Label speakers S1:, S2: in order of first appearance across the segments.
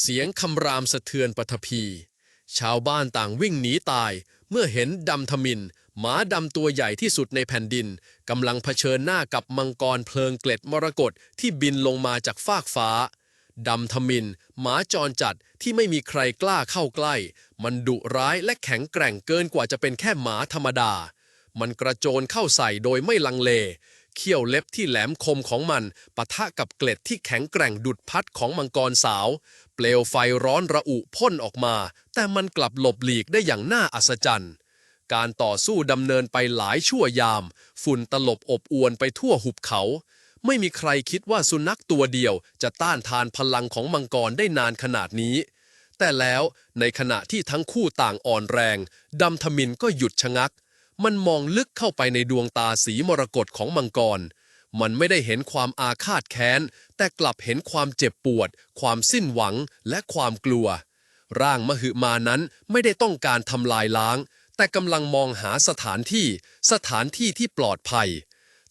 S1: เสียงคำรามสะเทือนปฐพี ชาวบ้านต่างวิ่งหนีตาย เมื่อเห็นดำทมิน หมาดำตัวใหญ่ที่สุดในแผ่นดินกำลังเผชิญหน้ากับมังกรเพลิงเกล็ดมรกตที่บินลงมาจากฟากฟ้าดำทมิน หมาจรจัดที่ไม่มีใครกล้าเข้าใกล้ มันดุร้ายและแข็งแกร่งเกินกว่าจะเป็นแค่หมาธรรมดา มันกระโจนเข้าใส่โดยไม่ลังเล เขี้ยวเล็บที่แหลมคมของมันปะทะกับเกล็ดที่แข็งแกร่งดุดพัดของมังกรสาว เปลวไฟร้อนระอุพ่นออกมา แต่มันกลับหลบหลีกได้อย่างน่าอัศจรรย์การต่อสู้ดำเนินไปหลายชั่วยาม ฝุ่นตลบอบอวนไปทั่วหุบเขา ไม่มีใครคิดว่าสุนัขตัวเดียวจะต้านทานพลังของมังกรได้นานขนาดนี้ แต่แล้วในขณะที่ทั้งคู่ต่างอ่อนแรง ดำทมินก็หยุดชะงัก มันมองลึกเข้าไปในดวงตาสีมรกตของมังกร มันไม่ได้เห็นความอาฆาตแค้น แต่กลับเห็นความเจ็บปวด ความสิ้นหวังและความกลัว ร่างมหึมานั้นไม่ได้ต้องการทำลายล้าง แต่กำลังมองหาสถานที่ สถานที่ที่ปลอดภัย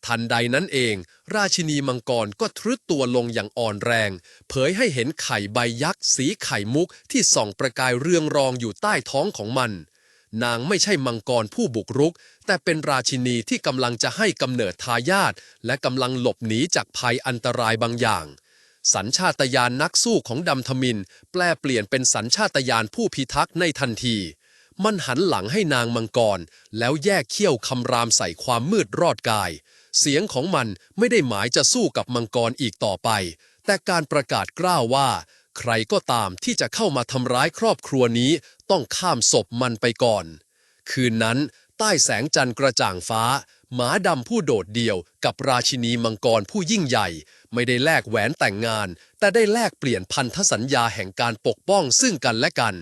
S1: ทันใดนั้นเอง ราชินีมังกรก็ทรุดตัวลงอย่างอ่อนแรง เผยให้เห็นไข่ใบยักษ์สีไข่มุกที่ส่องประกายเรืองรองอยู่ใต้ท้องของมัน นางไม่ใช่มังกรผู้บุกรุก แต่เป็นราชินีที่กำลังจะให้กำเนิดทายาทและกำลังหลบหนีจากภัยอันตรายบางอย่าง สัญชาตญาณนักสู้ของดำทมิน แปลเปลี่ยนเป็นสัญชาตญาณผู้พิทักษ์ในทันที มันหันหลังให้นางมังกร แล้วแยกเขี้ยวคำรามใส่ความมืดรอดกาย เสียงของมันไม่ได้หมายจะสู้กับมังกรอีกต่อไป แต่การประกาศกล้าวว่า ใครก็ตามที่จะเข้ามาทำร้ายครอบครัวนี้ต้องข้ามศพมันไปก่อน คืนนั้น ใต้แสงจันทร์กระจ่างฟ้า หมาดำผู้โดดเดี่ยว กับราชินีมังกรผู้ยิ่งใหญ่ ไม่ได้แลกแหวนแต่งงาน แต่ได้แลกเปลี่ยนพันธสัญญาแห่งการปกป้องซึ่งกันและกัน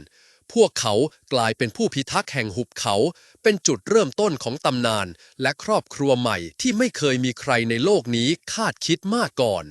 S1: พวกเขากลายเป็นผู้พิทักษ์แห่งหุบเขา เป็นจุดเริ่มต้นของตำนาน และครอบครัวใหม่ที่ไม่เคยมีใครในโลกนี้คาดคิดมาก่อน